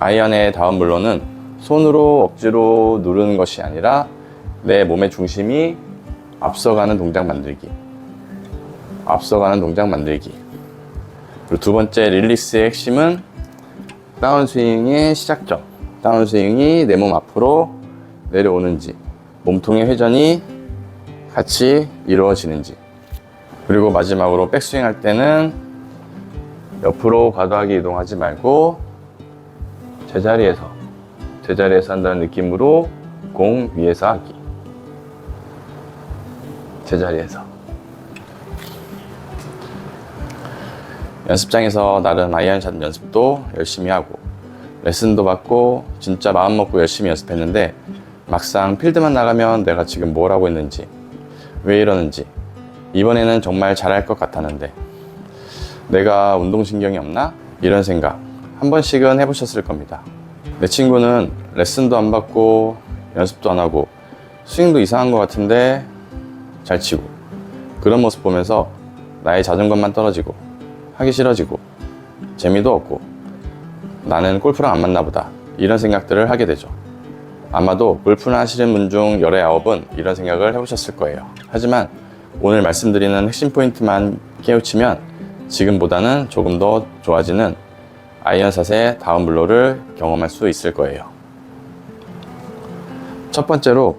아이언의 다음 물로는 손으로 억지로 누르는 것이 아니라 내 몸의 중심이 앞서가는 동작 만들기. 앞서가는 동작 만들기. 그리고 두 번째 릴리스의 핵심은 다운스윙의 시작점. 다운스윙이 내 몸 앞으로 내려오는지, 몸통의 회전이 같이 이루어지는지. 그리고 마지막으로 백스윙 할 때는 옆으로 과도하게 이동하지 말고 제자리에서 제자리에서 한다는 느낌으로 공 위에서 하기. 제자리에서. 연습장에서 나름 아이언샷 연습도 열심히 하고 레슨도 받고 진짜 마음 먹고 열심히 연습했는데 막상 필드만 나가면 내가 지금 뭘 하고 있는지 왜 이러는지 이번에는 정말 잘할 것 같았는데 내가 운동신경이 없나? 이런 생각 한 번씩은 해보셨을 겁니다. 내 친구는 레슨도 안 받고 연습도 안 하고 스윙도 이상한 것 같은데 잘 치고 그런 모습 보면서 나의 자존감만 떨어지고 하기 싫어지고 재미도 없고 나는 골프랑 안 맞나 보다 이런 생각들을 하게 되죠. 아마도 골프를 하시는 분 중 열의 아홉은 이런 생각을 해보셨을 거예요. 하지만 오늘 말씀드리는 핵심 포인트만 깨우치면 지금보다는 조금 더 좋아지는 아이언샷의 다운 블로를 경험할 수 있을 거예요. 첫 번째로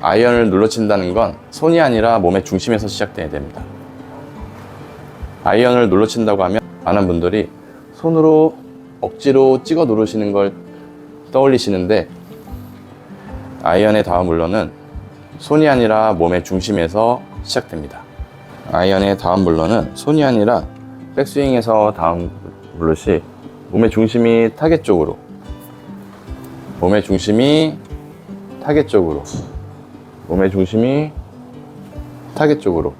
아이언을 눌러친다는 건 손이 아니라 몸의 중심에서 시작돼야 됩니다. 아이언을 눌러친다고 하면 많은 분들이 손으로 억지로 찍어 누르시는 걸 떠올리시는데 아이언의 다음 물러는 손이 아니라 몸의 중심에서 시작됩니다. 아이언의 다음 물러는 손이 아니라 백스윙에서 다음 물러시 몸의 중심이 타겟 쪽으로 몸의 중심이 타겟 쪽으로 몸의 중심이 타겟 쪽으로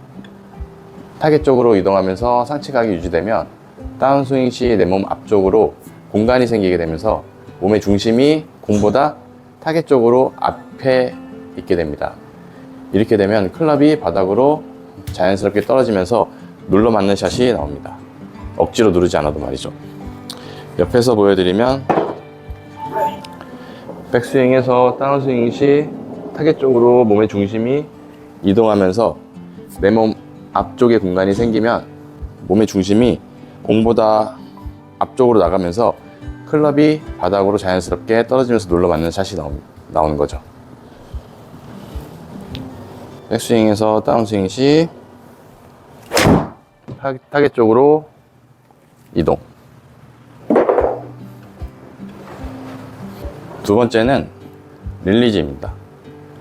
타겟 쪽으로 이동하면서 상체각이 유지되면 다운스윙 시 내 몸 앞쪽으로 공간이 생기게 되면서 몸의 중심이 공보다 타겟 쪽으로 앞에 있게 됩니다. 이렇게 되면 클럽이 바닥으로 자연스럽게 떨어지면서 눌러 맞는 샷이 나옵니다. 억지로 누르지 않아도 말이죠. 옆에서 보여드리면 백스윙에서 다운스윙 시 타겟 쪽으로 몸의 중심이 이동하면서 내 몸 앞쪽에 공간이 생기면 몸의 중심이 공보다 앞쪽으로 나가면서 클럽이 바닥으로 자연스럽게 떨어지면서 눌러 맞는 샷이 나오, 나오는 거죠. 백스윙에서 다운스윙 시 타- 타겟 쪽으로 이동. 두 번째는 릴리즈입니다.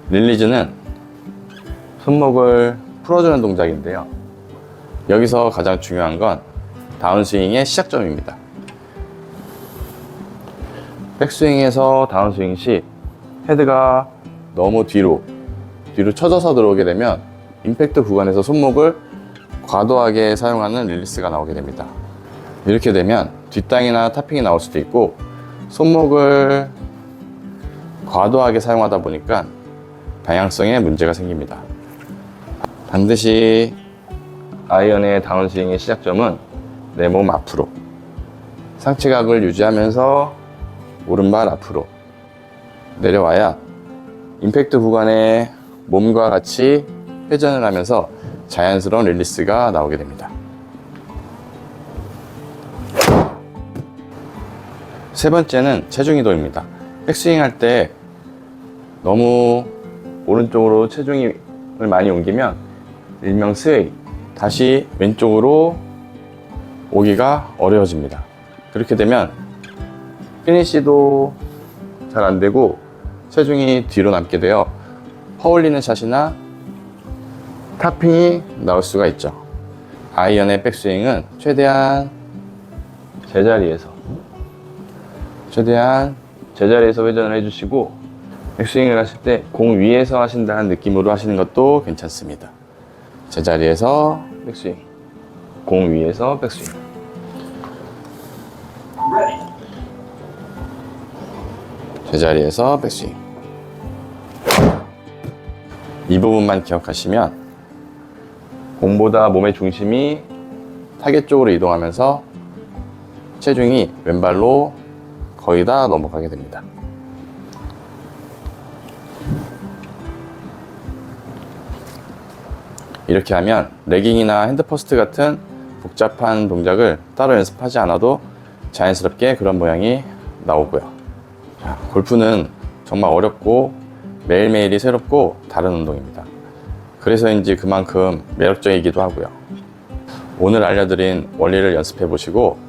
릴리즈는 손목을 풀어주는 동작인데요. 여기서 가장 중요한 건 다운스윙의 시작점입니다. 백스윙에서 다운스윙 시 헤드가 너무 뒤로 뒤로 쳐져서 들어오게 되면 임팩트 구간에서 손목을 과도하게 사용하는 릴리스가 나오게 됩니다. 이렇게 되면 뒷땅이나 타핑이 나올 수도 있고 손목을 과도하게 사용하다 보니까 방향성에 문제가 생깁니다. 반드시 아이언의 다운스윙의 시작점은 내 몸 앞으로 상체각을 유지하면서 오른발 앞으로 내려와야 임팩트 구간에 몸과 같이 회전을 하면서 자연스러운 릴리스가 나오게 됩니다. 세 번째는 체중 이동입니다. 백스윙 할 때 너무 오른쪽으로 체중을 많이 옮기면 일명 스웨이 다시 왼쪽으로 오기가 어려워집니다. 그렇게 되면 피니시도 잘 안 되고 체중이 뒤로 남게 되어 퍼올리는 샷이나 타핑이 나올 수가 있죠. 아이언의 백스윙은 최대한 제자리에서 최대한 제자리에서 회전을 해주시고 백스윙을 하실 때 공 위에서 하신다는 느낌으로 하시는 것도 괜찮습니다. 제자리에서 백스윙, 공 위에서 백스윙. 제자리에서 백스윙. 이 부분만 기억하시면 공보다 몸의 중심이 타겟 쪽으로 이동하면서 체중이 왼발로 거의 다 넘어가게 됩니다. 이렇게 하면 레깅이나 핸드퍼스트 같은 복잡한 동작을 따로 연습하지 않아도 자연스럽게 그런 모양이 나오고요. 자, 골프는 정말 어렵고 매일매일이 새롭고 다른 운동입니다. 그래서인지 그만큼 매력적이기도 하고요. 오늘 알려드린 원리를 연습해 보시고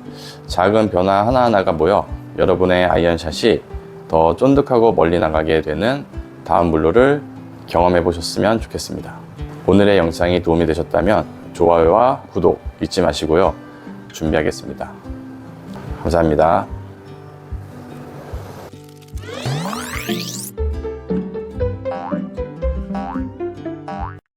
작은 변화 하나하나가 모여 여러분의 아이언샷이 더 쫀득하고 멀리 나가게 되는 다음 물로를 경험해 보셨으면 좋겠습니다. 오늘의 영상이 도움이 되셨다면 좋아요와 구독 잊지 마시고요. 준비하겠습니다. 감사합니다.